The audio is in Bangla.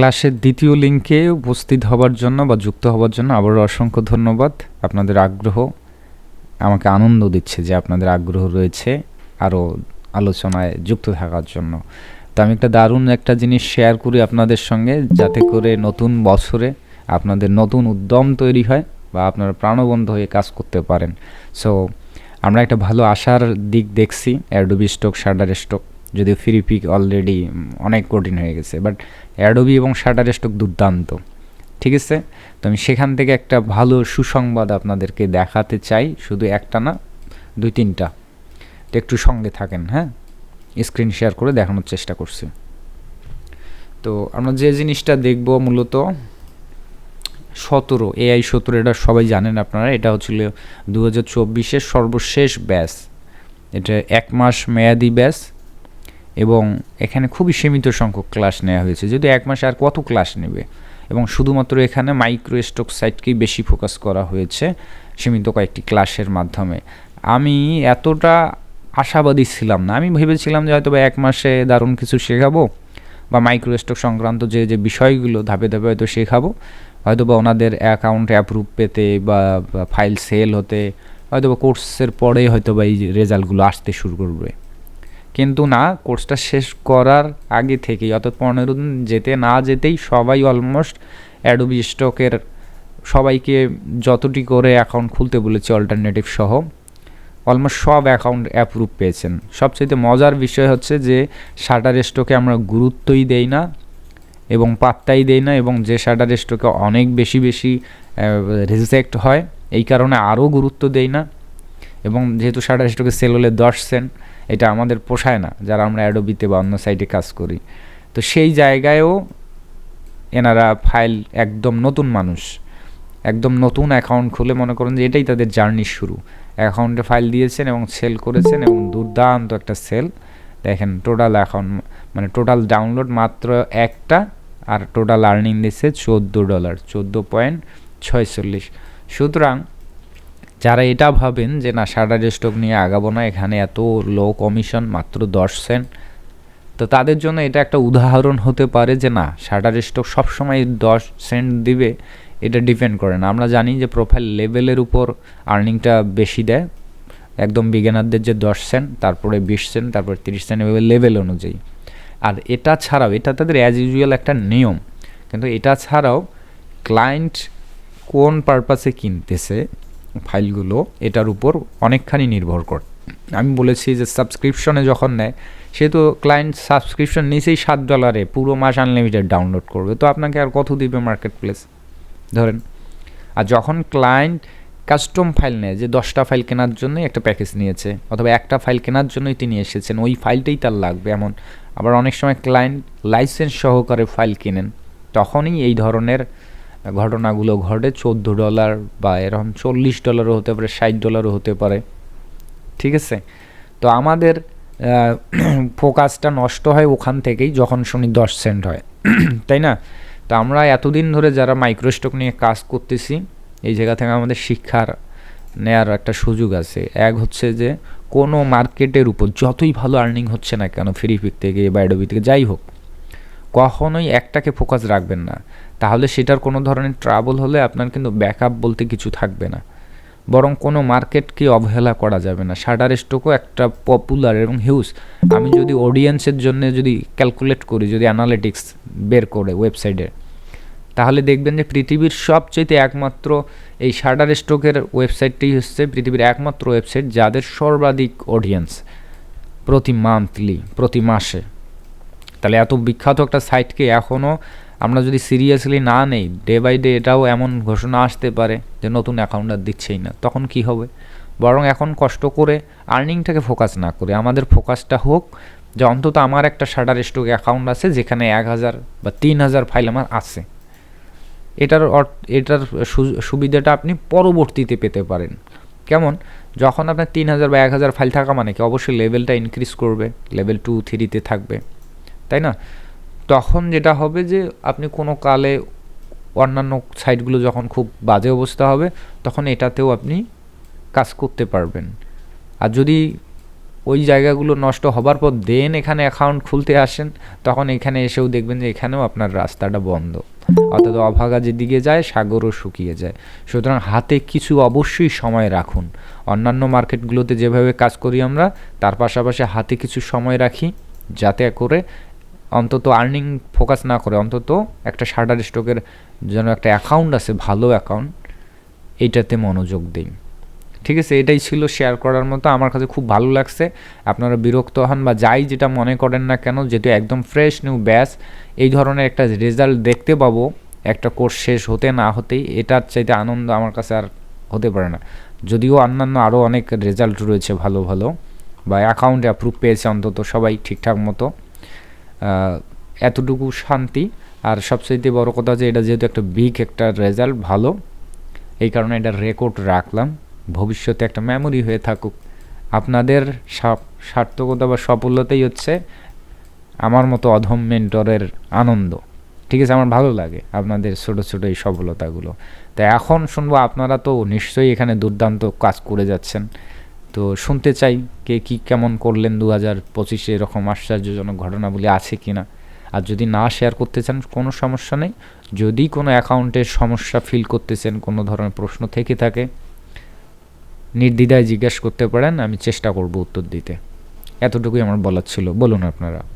ক্লাসের দ্বিতীয় লিঙ্কে উপস্থিত হবার জন্য বা যুক্ত হবার জন্য আবারও অসংখ্য ধন্যবাদ। আপনাদের আগ্রহ আমাকে আনন্দ দিচ্ছে যে আপনাদের আগ্রহ রয়েছে আরও আলোচনায় যুক্ত থাকার জন্য। তো আমি একটা দারুণ একটা জিনিস শেয়ার করি আপনাদের সঙ্গে, যাতে করে নতুন বছরে আপনাদের নতুন উদ্যম তৈরি হয় বা আপনারা প্রাণবন্ধ হয়ে কাজ করতে পারেন। সো আমরা একটা ভালো আশার দিক দেখছি অ্যাডোবি স্টক শাটার স্টক যদিও ফ্রি পিক অলরেডি অনেক কঠিন হয়ে গেছে বাট অ্যাডোবি এবং শাটার স্টক দুর্দান্ত। ঠিক আছে? তো আমি সেখান থেকে একটা ভালো সুসংবাদ আপনাদেরকে দেখাতে চাই, শুধু একটা না, দুই তিনটা। তো একটু সঙ্গে থাকেন হ্যাঁ? স্ক্রিন শেয়ার করে দেখানোর চেষ্টা করছি। তো আমরা যে জিনিসটা দেখব মূলত, সতেরো এআই সতেরো, এটা সবাই জানেন আপনারা, এটা হচ্ছিল দু হাজার সর্বশেষ ব্যাস এটা এক মাস মেয়াদি ব্যাস এবং এখানে খুবই সীমিত সংখ্যক ক্লাস নেওয়া হয়েছে। যদি এক মাসে আর কত ক্লাস নেবে? এবং শুধুমাত্র এখানে মাইক্রো স্টক সাইটকেই বেশি ফোকাস করা হয়েছে সীমিত কয়েকটি ক্লাসের মাধ্যমে। আমি এতটা আশাবাদী ছিলাম না। আমি ভেবেছিলাম যে হয়তোবা এক মাসে দারুণ কিছু শেখাবো বা মাইক্রো স্টক সংক্রান্ত যে যে বিষয়গুলো ধাপে ধাপে হয়তো শেখাবো হয়তো বা ওনাদের অ্যাকাউন্ট অ্যাপ্রুভ পেতে বা ফাইল সেল হতে হয়তো বা কোর্সের পরেই হয়তো বা এই রেজাল্টগুলো আসতে শুরু করবে। কিন্তু না, কোর্সটা শেষ করার আগে থেকেই, অর্থাৎ পনেরো দিন যেতে না যেতেই সবাই অলমোস্ট অ্যাডোবি স্টকের সবাইকে যতটি করে অ্যাকাউন্ট খুলতে বলেছে অল্টারনেটিভ সহ অলমোস্ট সব অ্যাকাউন্ট অ্যাপ্রুভ পেয়েছেন। সবচেয়ে মজার বিষয় হচ্ছে যে, শাটার স্টকে আমরা গুরুত্বই দেই না এবং পাত্তাই দেই না এবং যে শাটার স্টকে অনেক বেশি বেশি রিজেক্ট হয়, এই কারণে আরও গুরুত্ব দেই না এবং যেহেতু শাটার স্টকে সেল হলে দশ সেন্ট এটা আমাদের পোষায় না, যারা আমরা অ্যাডোবিতে বা অন্য সাইটে কাজ করি। তো সেই জায়গায়ও এনারা ফাইল একদম নতুন মানুষ, একদম নতুন অ্যাকাউন্ট খুলে মনে করেন যে এটাই তাদের জার্নির শুরু। অ্যাকাউন্টে ফাইল দিয়েছেন এবং সেল করেছেন এবং দুর্দান্ত একটা সেল দেখেন টোটাল অ্যাকাউন্ট মানে টোটাল ডাউনলোড মাত্র একটা আর টোটাল আর্নিং দিচ্ছে চোদ্দ ডলার চোদ্দ পয়েন্ট ছয়চল্লিশ। সুতরাং যারা এটা ভাবেন যে, না শাটার স্টক নিয়ে আগাবো না, এখানে এত লো কমিশন মাত্র দশ সেন্ট তো তাদের জন্য এটা একটা উদাহরণ হতে পারে যে, না শাটার স্টক সবসময় দশ সেন্ট দিবে, এটা ডিপেন্ড করে না। আমরা জানি যে প্রোফাইল লেভেলের উপর আর্নিংটা বেশি দেয়। একদম বিজ্ঞানারদের যে, দশ সেন্ট তারপরে বিশ সেন্ট তারপরে তিরিশ সেন্ট এভাবে লেভেল অনুযায়ী। আর এটা ছাড়াও, এটা তাদের অ্যাজ ইউজুয়াল একটা নিয়ম, কিন্তু এটা ছাড়াও ক্লায়েন্ট কোন পারপাসে কিনতেছে ফাইলগুলো এটার উপর অনেকখানি নির্ভর করে। আমি বলেছি যে সাবস্ক্রিপশনে যখন নেয়, সে তো ক্লায়েন্ট সাবস্ক্রিপশন নিচেই সাত ডলারে পুরো মাস আনলিমিটেড ডাউনলোড করবে। তো আপনাকে আর কত দিবে মার্কেট প্লেস ধরেন, আর যখন ক্লায়েন্ট কাস্টম ফাইল নেয়, যে দশটা ফাইল কেনার জন্যই একটা প্যাকেজ নিয়েছে, অথবা একটা ফাইল কেনার জন্যই তিনি এসেছেন, ওই ফাইলটাই তার লাগবে। এমন, আবার অনেক সময় ক্লায়েন্ট লাইসেন্স সহকারে ফাইল কেনেন, তখনই এই ধরনের ঘটনাগুলো ঘটে, চোদ্দ ডলার বা এরকম চল্লিশ ডলারও হতে পারে, ষাট ডলারও হতে পারে, ঠিক আছে? তো আমাদের ফোকাসটা নষ্ট হয় ওখান থেকেই যখন শুনি দশ সেন্ট হয়, তাই না? তো আমরা এতদিন ধরে যারা মাইক্রোস্টক নিয়ে কাজ করতেছি, এই জায়গা থেকে আমাদের শিক্ষার নেয়ার একটা সুযোগ আছে। এক হচ্ছে যে, কোনো মার্কেটের উপর যতই ভালো আর্নিং হচ্ছে না কেন ফ্রি পিক থেকে বা অ্যাডোবি থেকে যাই হোক কখনোই একটাকে ফোকাস রাখবেন না। তাহলে সেটার কোনো ধরনের ট্রাবল হলে আপনার কিন্তু ব্যাকআপ বলতে কিছু থাকবে না। বরং কোনো মার্কেটকে অবহেলা করা যাবে না। শাটার স্টকও একটা পপুলার এবং হিউজ আমি যদি অডিয়েন্সের জন্য যদি ক্যালকুলেট করি, যদি অ্যানালিটিক্স বের করে ওয়েবসাইটে তাহলে দেখবেন যে পৃথিবীর সবচেয়ে একমাত্র এই শাটার স্টকের ওয়েবসাইটটি হচ্ছে পৃথিবীর একমাত্র ওয়েবসাইট যাদের সর্বাধিক অডিয়েন্স প্রতি মান্থলি প্রতি মাসে। তাহলে এত বিখ্যাত একটা সাইটকে এখনও আমরা যদি সিরিয়াসলি না নেই, ডে বাই ডে এটাও এমন ঘোষণা আসতে পারে যে নতুন অ্যাকাউন্ট আর দিচ্ছেই না। তখন কি হবে? বরং এখন কষ্ট করে আর্নিংটাকে ফোকাস না করে, আমাদের ফোকাসটা হোক যে অন্তত আমার একটা শাটার স্টক অ্যাকাউন্ট আছে যেখানে এক হাজার বা তিন হাজার ফাইল আমার আছে। এটার এটার সুবিধাটা আপনি পরবর্তীতে পেতে পারেন। কেমন? যখন আপনার তিন হাজার বা এক হাজার ফাইল থাকা মানে কি? অবশ্যই লেভেলটা ইনক্রিজ করবে লেভেল টু থ্রিতে থাকবে। তাই না? তখন যেটা হবে যে আপনি কোনো কালে অন্যান্য সাইটগুলো যখন খুব বাজে অবস্থা হবে, তখন এটাতেও আপনি কাজ করতে পারবেন। আর যদি ওই জায়গাগুলো নষ্ট হবার পর দেন এখানে অ্যাকাউন্ট খুলতে আসেন, তখন এখানে এসেও দেখবেন যে এখানেও আপনার রাস্তাটা বন্ধ। অর্থাৎ অভাগা যেদিকে যায়, সাগরও শুকিয়ে যায়। সুতরাং হাতে কিছু অবশ্যই সময় রাখুন। অন্যান্য মার্কেটগুলোতে যেভাবে কাজ করি আমরা, তার পাশাপাশি হাতে কিছু সময় রাখি, যাতে করে অন্তত আর্নিং ফোকাস না করে, অন্তত একটা শাটার স্টকের যেন একটা অ্যাকাউন্ট আছে, ভালো অ্যাকাউন্ট এইটাতে মনোযোগ দিই ঠিক আছে, এটাই ছিল শেয়ার করার মতো। আমার কাছে খুব ভালো লাগছে। আপনারা বিরক্ত হন বা যাই যেটা মনে করেন না কেন, যেহেতু একদম ফ্রেশ নিউ ব্যাস এই ধরনের একটা রেজাল্ট দেখতে পাবো। একটা কোর্স শেষ হতে না হতেই, এটার চাইতে আনন্দ আমার কাছে আর হতে পারে না। যদিও অন্যান্য আরও অনেক রেজাল্ট রয়েছে ভালো ভালো, বা অ্যাকাউন্ট অ্যাপ্রুভ পেয়েছে অন্তত সবাই ঠিকঠাক মতো। এতটুকু শান্তি। আর সবচাইতে বড় কথা যে এটা যেহেতু একটা বিগ একটা রেজাল্ট ভালো। এই কারণে এটা রেকর্ড রাখলাম। ভবিষ্যতে একটা মেমোরি হয়ে থাকুক। আপনাদের সার্থকতা বা সফলতাই হচ্ছে আমার মতো অধম মেন্টরের আনন্দ। ঠিক আছে, আমার ভালো লাগে আপনাদের ছোটো ছোটো এই সফলতাগুলো। তো এখন শুনব, আপনারা তো নিশ্চয়ই এখানে দুর্দান্ত কাজ করে যাচ্ছেন। তো শুনতে চাই কে কি কেমন করলেন দু হাজার পঁচিশে এরকম আশ্চর্যজনক ঘটনাগুলি আছে কি না আর যদি না শেয়ার করতে চান, কোনো সমস্যা নেই। যদি কোনো অ্যাকাউন্টের সমস্যা ফিল করতেছেন, কোনো ধরনের প্রশ্ন থেকে থাকে, নির্দ্বিধায় জিজ্ঞাসা করতে পারেন, আমি চেষ্টা করব উত্তর দিতে। এতটুকুই আমার বলার ছিল। বলুন আপনারা।